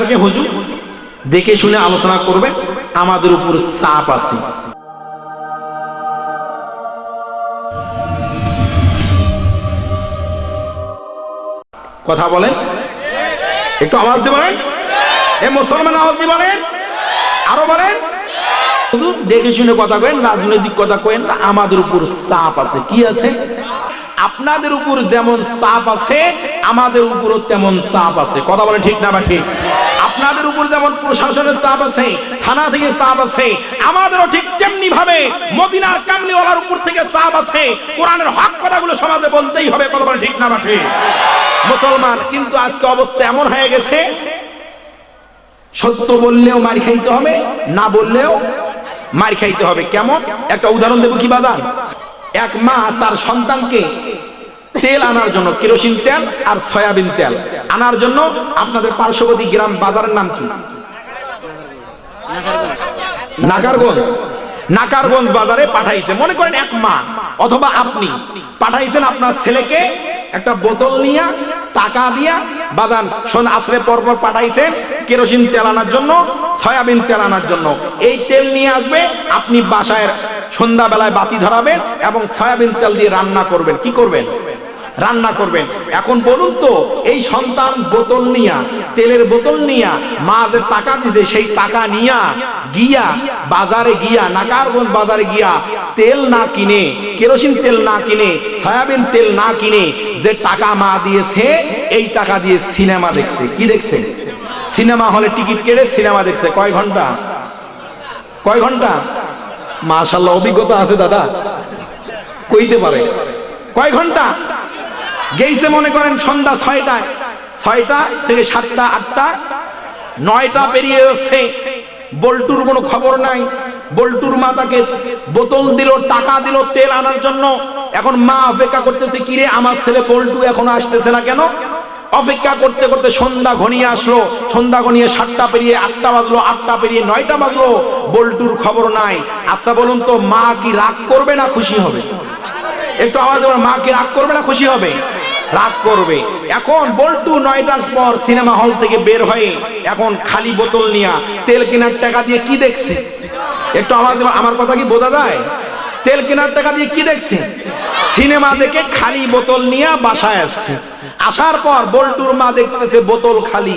থেকে হুজুর? দেখে শুনে আলোচনা করবে, আমাদের উপর চাপ আছে। কথা বলেন? একটু আওয়াজ দিয়ে বলেন এ মুসলমান আওয়াজ দিয়ে বলেন? আরও বলেন? দেখে শুনে কথা কেন রাজনৈতিক কথা কেন না আমাদের উপর চাপ আছে। কি আছে? আপনাদের উপর যেমন চাপ আছে, আমাদের উপরও তেমন চাপ আছে। কথা বলে ঠিক না বা ঠিক? আপনাদের উপর যেমন প্রশাসনের চাপ আছে, থানা থেকে চাপ আছে, আমাদেরও ঠিক তেমনি ভাবে মদিনার কামলিওয়ালার উপর থেকে চাপ আছে। কোরআনের হক কথাগুলো সমাজে বলতেই হবে, কথা বলে ঠিক না বা ঠিক? মুসলমান, কিন্তু আজকে অবস্থা এমন হয়ে গেছে, সত্য বললেও মার খাইতে হবে, না বললেও মার খাইতে হবে। কেমন? একটা উদাহরণ দেবো কি বাদান এক মা তার সন্তানকে তেল আনার জন্য কেরোসিন তেল আর সয়াবিন তেল। আনার জন্য আপনাদের পার্শ্ববর্তী গ্রাম বাজারের নাম কি? নাকারগঞ্জ নাকারগঞ্জ বাজারে পাঠাইছে। মনে করেন এক মা অথবা আপনি পাঠাইছেন আপনার ছেলেকে একটা বোতল নিয়ে, টাকা দিয়া বাদান শোন আসরে পরপর পাঠাইছেন কেরোসিন তেল আনার জন্য, সয়াবিন তেল আনার জন্য। এই তেল নিয়ে আসবে, আপনি বাসায় সন্ধ্যাবেলায় বাতি ধরাবেন এবং সয়াবিন তেল দিয়ে রান্না করবেন। কি করবেন? রান্না করবেন। এখন বলুন তো, এই সন্তান বোতল নিয়া, তেলের বোতল নিয়া, মা যে টাকা দিছে সেই টাকা নিয়া গিয়া বাজারে গিয়া, নাকারগঞ্জ বাজারে গিয়া তেল না কিনে, কেরোসিন তেল না কিনে, সয়াবিন তেল না কিনে যে টাকা মা দিয়েছে, এই টাকা দিয়ে সিনেমা দেখছে। কি দেখছে? সিনেমা হলে টিকিট কেটে সিনেমা দেখছে। কয় ঘণ্টা? কয় ঘণ্টা? মাশাল্লাহ অভিজ্ঞতা আছে দাদা। কইতে পারে। কয় ঘণ্টা? গেইছে মনে করেন সন্ধ্যা ছয়টায়। ছয়টা থেকে সাতটা, আটটা, নয়টা পেরিয়ে যাচ্ছে বল্টুর কোনো খবর নাই। বল্টুর মা তাকে বোতল দিল, টাকা দিল তেল আনার জন্য। এখন মা অপেক্ষা করতেছে, কিরে, আমার ছেলে বল্টু এখনও আসতেছে না কেন? অপেক্ষা করতে করতে সন্ধ্যা ঘনিয়ে আসলো। সন্ধ্যা ঘনিয়ে সাতটা পেরিয়ে আটটা বাজলো, আটটা পেরিয়ে নয়টা বাজলো। বল্টুর খবর নাই। আচ্ছা বলুন তো, মা কি রাগ করবে না খুশি হবে? একটু আওয়াজ মা কি রাগ করবে না খুশি হবে? রাগ করবে। এখন বল্টু নয়টার পর সিনেমা হল থেকে বের হয়ে এখন খালি বোতল নিয়া তেল কেনার টাকা দিয়ে কি দেখছে? একটু আমার আমার কথা কি বোঝা যায়? তেল কেনার টাকা দিয়ে কি দেখছে? সিনেমা দেখে খালি বোতল নিয়ে বাসায় আসছে। আসার পর বল্টুর মা দেখতেছে বোতল খালি।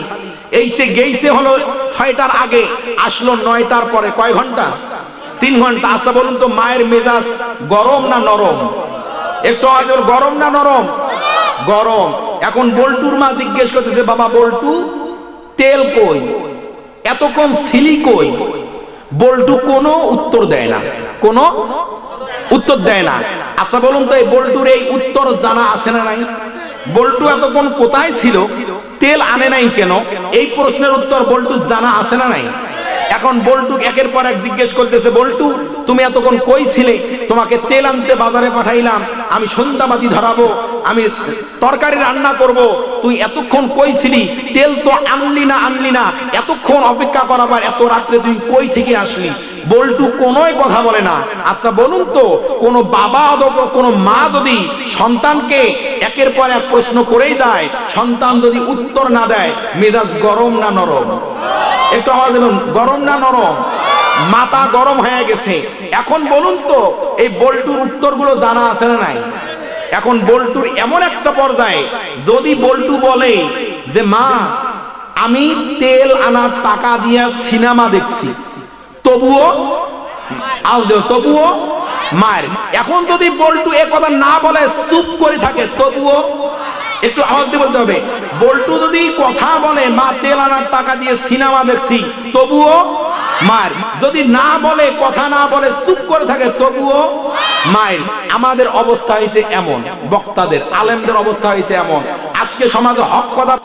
এইতে গেইছে হলো ছয়টার আগে, আসলো নয়টার পরে। কয় ঘণ্টা? তিন ঘণ্টা। আচ্ছা বলুন তো, মায়ের মেজাজ গরম না নরম? একটু গরম না নরম? গরম। এখন বল্টুর মা জিজ্ঞেস করতেছে, বাবা বল্টু, তেল কই? এতক্ষণ সিলি কই? বল্টু কোনো উত্তর দেয় না। কোনো উত্তর দেয় না। আচ্ছা বলুন তো, এই বল্টুর এই উত্তর জানা আছে না নাই? বল্টু এতক্ষণ কোথায় ছিল? তেল আনে নাই কেন? এই প্রশ্নের উত্তর বল্টু জানা আছে না নাই? এখন বল্টু একের পর এক জিজ্ঞেস করতেছে, বল্টু, তুমি এতক্ষণ কই ছিলে? তোমাকে তেল আনতে বাজারে পাঠাইলাম। আমি সন্ধ্যাবাতি ধরাবো, আমি তরকারি রান্না করব। তুই এতক্ষণ কই ছিলি? তেল তো আনলি না আনলি না, এতক্ষণ অপেক্ষা করাবার এত রাত্রে তুই কই থেকে আসলি? বল্টু কোনোই কথা বলে না। আচ্ছা বলুন তো, কোন বাবা অথবা কোনো মা যদি সন্তানকে একের পর এক প্রশ্ন করেই যায়, সন্তান যদি উত্তর না দেয়, মেজাজ গরম না নরম? একটু আওয়াজ দেবেন গরম না নরম? মাথা গরম হয়ে গেছে। এখন বলুন তো, এই বল্টুর উত্তরগুলো জানা আছে না নাই? এখন বল্টুর এমন একটা পর্যায়ে, যদি বল্টু বলে যে, মা, আমি তেল আনার টাকা দিয়া সিনেমা দেখছি, তবুও দেব তবুও মার এখন যদি বল্টু এ কথা না বলে, চুপ করে থাকে, তবুও একটু আওয়াজ দিয়ে বলতে হবে। বল্টু যদি কথা বলে, মা তেল আনার টাকা দিয়ে সিনেমা দেখছি, তবুও মার যদি না বলে, কথা না বলে, চুপ করে থাকে, তবুও মায়ের। আমাদের অবস্থা হয়েছে এমন, বক্তাদের, আলেমদের অবস্থা হয়েছে এমন। আজকে সমাজে হক কথা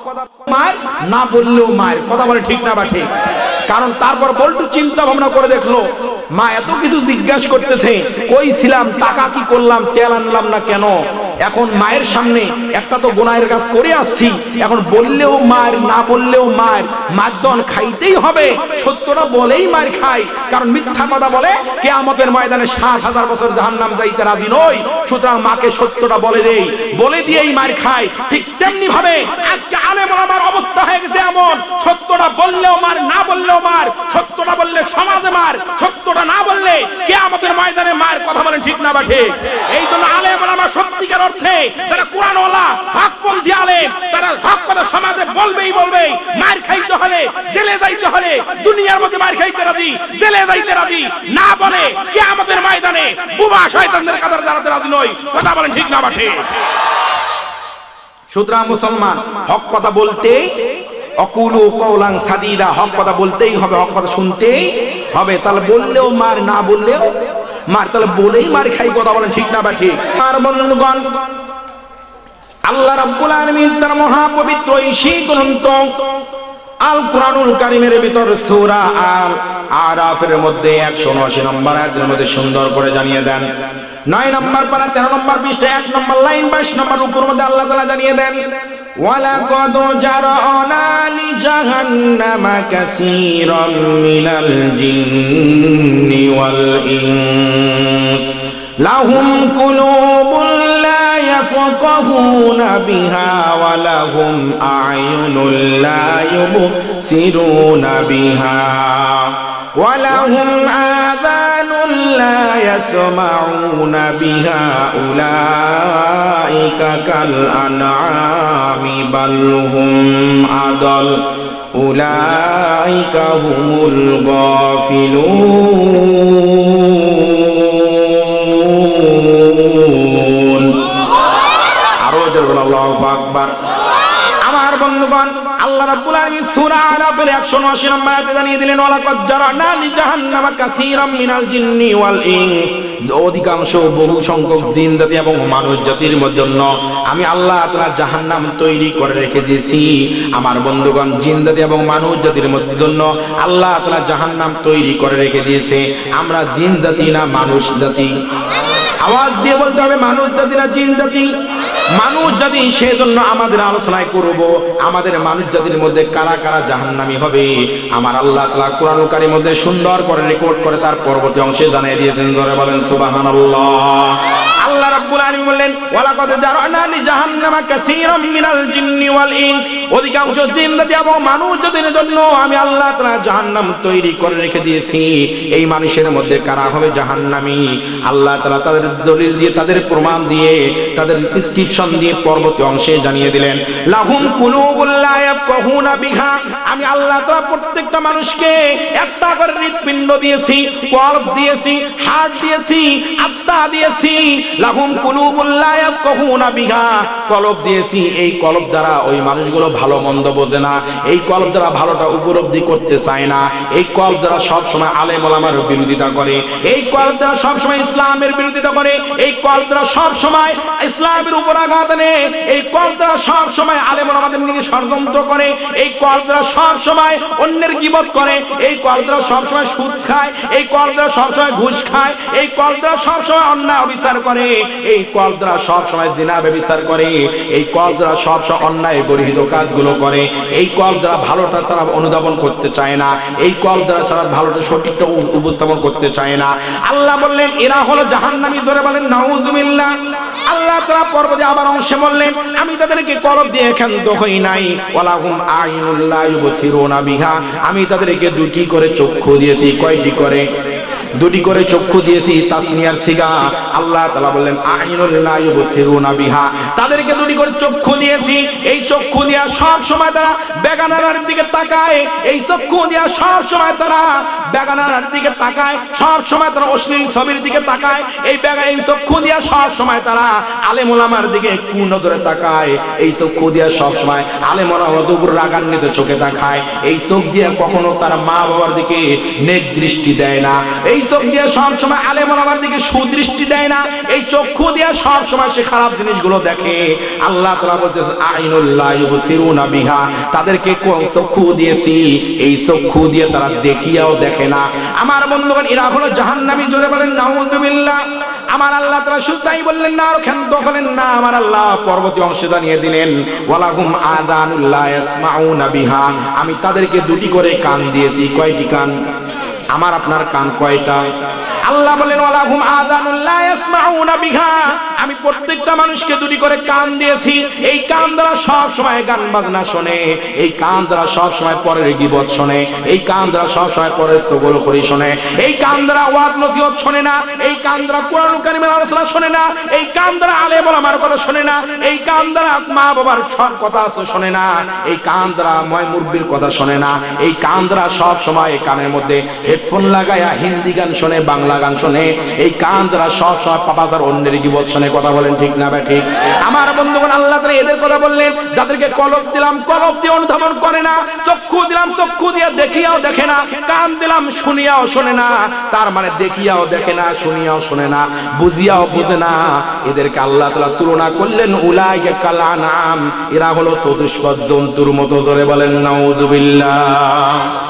মায়ের, না বললেও মায়ের। কথা বলে ঠিক না বা ঠিক? কারণ তারপর বল্টু চিন্তা ভাবনা করে দেখল, মা এত কিছু জিজ্ঞাসা করতেছে কই ছিলাম টাকা কি করলাম, তেল আনলাম না কেন? এখন মায়ের সামনে একটা তো গোনায়ের কাজ করে আসছি। এখন বললেও মার, না বললেও মার মারদন খাইতেই হবে। সত্যটা বলেই মার খাই কারণ মিথ্যা কথা বলে, কেয়ামতের ময়দানে সাত হাজার বছর জাহান্নাম যাইতে রাজি নই। সুতরাং মাকে সত্যটা বলে দেই। বলে দিয়েই মার খাই ঠিক তেমনি ভাবে আজকে আলেম আমার অবস্থা হয়ে গেছে এমন। সত্যটা বললেও মার, না বললেও মার। সত্যটা বললে সমাজে মার। সত্যটা না বললে কে আমাদের ময়দানে মায়ের কথা বলেন ঠিক না বা ঠিক? এই জন্য অর্থে তারা কোরআনওয়ালা, হকপন্থী আলেম, তারা হক কথা সমাজে বলবেই বলবে মার খাইতে হলে, জেলে যাইতে হলে, দুনিয়ার মধ্যে মার খাইতে রাজি, জেলে যাইতে রাজি, না বলে কে আমাদের ময়দানে বুবা শয়তানদের কাতার দাঁড়াতে রাজি নই কথা বলেন ঠিক না বা ঠিক সুতরাং মুসলমান, হক কথা বলতেই, অকুলু কৌলাং সাদিদা, হক কথা বলতেই হবে, হক কথা শুনতেই হবে। তাহলে বললেও মার, না বললেও মার, তাহলে বলেই মার খাই, কথা বলেন ঠিক না বা ঠিক? আর বন্ধুগণ, আল্লাহ রাব্বুল আলামিন তার মহা মহাপবিত্র ঈশী গ্রন্থ আল কুরআনুল কারীমের ভিতর সূরা আল আরাফের মধ্যে 179 নম্বর আয়াতের মধ্যে সুন্দর করে জানিয়ে দেন। 9 নম্বর পারা 13 নম্বর পৃষ্ঠা 1 নম্বর লাইন 22 নম্বর উপর মধ্যে আল্লাহ তাআলা জানিয়ে দেন, ওয়ালাকাদ জারানা লি জাহান্নামা কাসীরাম মিনাল জিন্নি ওয়াল ইনস। লাহুম কুলুবুল লা ইয়াফকাহুনা বিহা ওয়া লাহুম আয়ুনুল লা ইউবসিরুনা বিহা ওয়া লাহুম আযানুল লা ইয়াসমাউনা বিহা উলাইকা কাল আনআমি বাল হুম আদাল আমার বন্ধুগণ, আল্লাহ রাব্বুল আলামিন সূরা আরাফের 180 নম্বর আয়াতে জানিয়ে দিলেন জারানা লি জাহান্নামা কাসীরাম মিনাল জিন্নি ওয়াল ইনস। অধিকাংশ বহু সংখ্যক জাতি এবং মানুষ জাতির জন্য আমি আল্লাহ তাআলা জাহান্নাম তৈরি করে রেখে দিয়েছি। আমার বন্ধুগণ, জিন জাতি এবং মানুষ জাতির জন্য আল্লাহ তাআলা জাহান্নাম তৈরি করে রেখে দিয়েছে। আমরা জিন জাতি না মানুষ জাতি। আওয়াজ দিয়ে বলতে হবে, মানুষ জাতি না জিন জাতি, মানুষ জাতি সেজন্য আমাদের আলোচনায় করব, আমাদের মানুষ জাতির মধ্যে কারা কারা জাহান্নামী হবে, আমার আল্লাহ তাআলা কোরআন কারীর মধ্যে সুন্দর করে রেকর্ড করে তার পরবর্তী অংশে জানিয়ে দিয়েছেন ধরে বলেন, সুবহানাল্লাহ। রাব্বুল আলামিন বললেন জারানা লি জাহান্নামা কাসীরাম মিনাল জিন্নি ওয়াল ইনস। অধিকাংশ এবং জন্য আমি আল্লাহ তাআলা জাহান্নাম তৈরি করে রেখে দিয়েছি। এই মানুষের মধ্যে কারা হবে জাহান্নামী? আল্লাহ তাআলা তাদের দলিল দিয়ে, তাদের প্রমাণ দিয়ে, তাদের দিয়ে অংশে জানিয়ে দিলেন, লাহুম কুলুবুল লা বিহা আমি আল্লাহ প্রত্যেকটা মানুষকে একটা করে হৃদপিণ্ড দিয়েছি দিয়েছি দিয়েছি, আত্মা দিয়েছি। লাহুম কলব দিয়েছি, এই কলব দ্বারা ওই মানুষগুলো ভালো মন্দ বোঝে না। এই কলব দ্বারা ভালোটা উপলব্ধি করতে চায় না। এই কলব দ্বারা সব সময় আলেম বিরোধিতা করে। এই কলব দ্বারা সব সময় ইসলামের বিরোধিতা করে। এই কলব দ্বারা সব সময় ইসলামের উপর আঘাত আনে। এই কলব দ্বারা সব সময় আলেম ওলামাদের নিয়ে ষড়যন্ত্র করে, এই কলব সব সময় অন্যের গিবত করে, এই কলব সব সময় সুদ খায়, এই কলব সব সময় ঘুষ খায়, এই কলব সব সময় অন্যায় অবিচার করে, এই কলব সব সময় জিনা ব্যবিচার করে, এই কলব সব সময় অন্যায় গরিহিত কাজগুলো করে, এই কলব ভালোটা তারা অনুধাবন করতে চায় না, এই কলব দ্বারা তারা ভালোটা সঠিকটা উপস্থাপন করতে চায় না। আল্লাহ বললেন, এরা হলো জাহান্নামী ধরে বলেন, নাউজুবিল্লাহ। আল্লাহ তারা পর্বতে আবার অংশে বললেন, আমি তাদেরকে কলব দিয়ে ক্ষান্ত হই নাই। ওয়ালাহুম আইনুল্লাহ ইউবসিরুনা বিহা। আমি তাদেরকে দুটি করে চক্ষু দিয়েছি। কয়টি করে? দুটি করে চক্ষু দিয়েছি, তাসনিয়ার সিগা। আল্লাহ তাআলা বললেন আইনুল্লাহ বিহা। তাদেরকে দুটি করে চক্ষু দিয়েছি। এই চক্ষু দিয়া সব সময় তারা বেগানার দিকে তাকায়। এই চক্ষু দিয়া সব সময় তারা বেগানার দিকে তাকায়। সব সময় তারা অশ্লীল ছবির দিকে তাকায়। এই বেগা এই চক্ষু দিয়া সব সময় তারা আলেম ওলামার দিকে কু নজরে তাকায়। এই চক্ষু দিয়া সব সময় আলেম ওলামার উপর রাগান্বিত চোখে তাকায়। এই চোখ দিয়ে কখনো তার মা বাবার দিকে নেক দৃষ্টি দেয় না। এই দিয়ে সব সময় আলেম ওলামার দিকে সুদৃষ্টি দেয় না, এই চক্ষু দিয়ে সব সময় সে খারাপ জিনিসগুলো দেখে। আল্লাহ তাআলা বলতেছে আইনুল্লাহ বিহা। তাদেরকে কোন চক্ষু দিয়েছি? এই চক্ষু দিয়ে তারা দেখিয়াও দেখে না। আমার বন্ধুগণ, এরা হলো জোরে বলেন নাউজুবিল্লাহ আমার আল্লাহ তারা তাই বললেন, না, আর ক্ষান্ত না। আমার আল্লাহ পরবর্তী অংশে দিলেন, ওয়ালাহুম ইয়াসমাউনা বিহা। আমি তাদেরকে দুটি করে কান দিয়েছি। কয়টি কান? আমার আপনার কান কয়টা? আল্লাহ বলেন, ওয়ালাহুম আযানুল্লাহ ইয়াসমাউনা বিহা। আমি প্রত্যেকটা মানুষকে দুটি করে কান দিয়েছি। এই কান দ্বারা সব সময় গান বাজনা শোনে, এই কান দ্বারা সব সময় পরের গিবত শোনে, এই কান দ্বারা সব সময় পরের সগল করি শোনে, এই কান দ্বারা ওয়াজ নসিহত শোনে না, এই কান দ্বারা কোরআন কারিমের আলোচনা শোনে না, এই কান দ্বারা আলেম ওলামার কথা শোনে না, এই কান দ্বারা মা বাবার সব কথা আছে শোনে না, এই কান দ্বারা ময় মুরব্বির কথা শোনে না, এই কান দ্বারা সব সময় কানের মধ্যে হেডফোন লাগায়া হিন্দি গান শোনে, বাংলা গান শোনে এই কান দ্বারা সব সময় পাপাদার অন্যের জীবন শোনে কথা বলেন, ঠিক না ভাই ঠিক আমার বন্ধুগণ, আল্লাহ তাআলা এদের কথা বললেন, যাদেরকে কলব দিলাম, কলব দিয়ে অনুধাবন করে না, চক্ষু দিলাম, চক্ষু দিয়ে দেখিয়াও দেখে না, কান দিলাম, শুনিয়াও শোনে না, তার মানে দেখিয়াও দেখে না, শুনিয়াও শোনে না, বুঝিয়াও বুঝে না। এদেরকে আল্লাহ তাআলা তুলনা করলেন উলাই কালা নাম এরা হলো চতুষ্পদ জন্তুর মতো, জোরে বলেন, নাউজুবিল্লাহ।